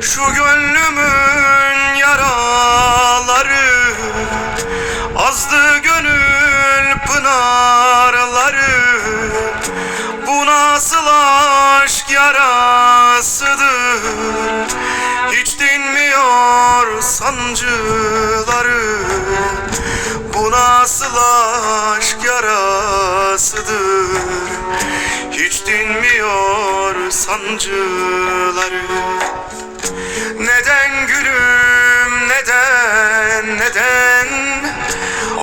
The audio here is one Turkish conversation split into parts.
Şu gönlümün yaraları Azdı gönül pınarları. Bu nasıl aşk yarasıdır? Hiç dinmiyor sancıları. Bu nasıl aşk yarasıdır? Hiç dinmiyor sancıları neden gülüm? Neden? Neden?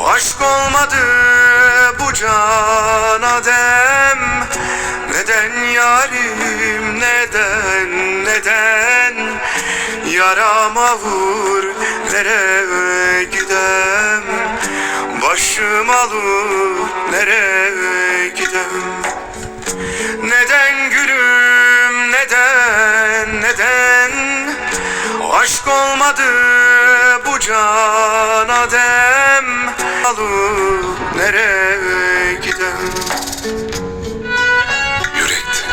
Aşk olmadı bu cana dem Neden yarim? Neden? Neden? Yarama vur nereye gidem? Başım alıp nereye gidem Aşk olmadı bu cana dem Alıp nereye gidem? Yürekti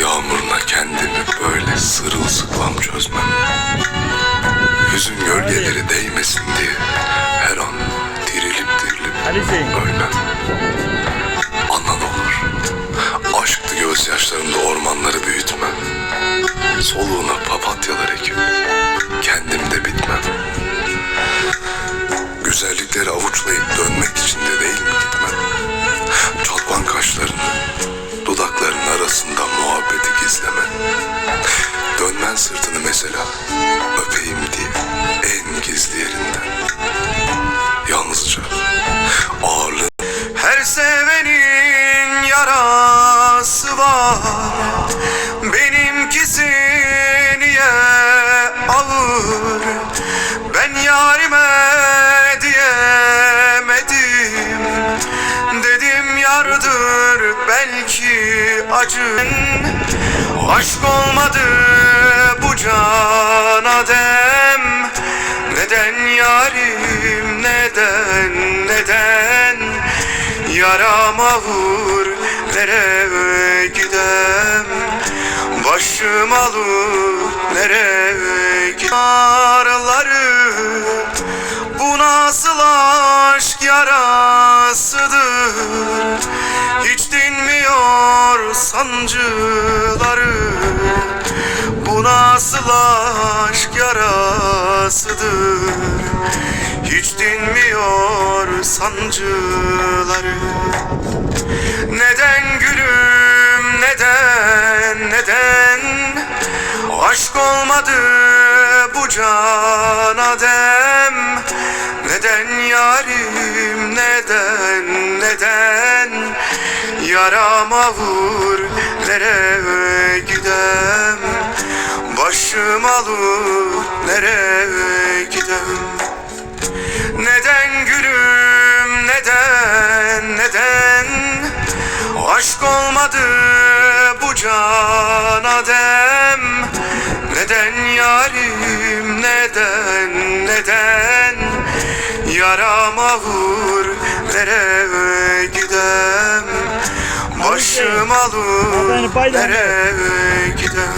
yağmuruna kendimi böyle sırılsıklam çözmem. Hüzün gölgeleri değmesin diye her an dirilip dirilip ölmem ağır Ben yarime diyemedim. Dedim yardır belki acın. Aşk olmadı bu cana dem Neden yarim neden neden? Yarama vur nereye gidem? Başım alıp nereye gidem Yaraları bu nasıl aşk yarasıdır? Hiç dinmiyor sancıları Bu nasıl aşk yarasıdır? Hiç dinmiyor sancıları. Neden gülüm neden neden bu cana dem Neden yarim neden neden? Yarama vur nereye gidem? Başım alıp nereye gidem? Neden gülüm neden neden? Aşk olmadı bu cana Yarama vur nereye gidem Başım paylaş. nereye gidem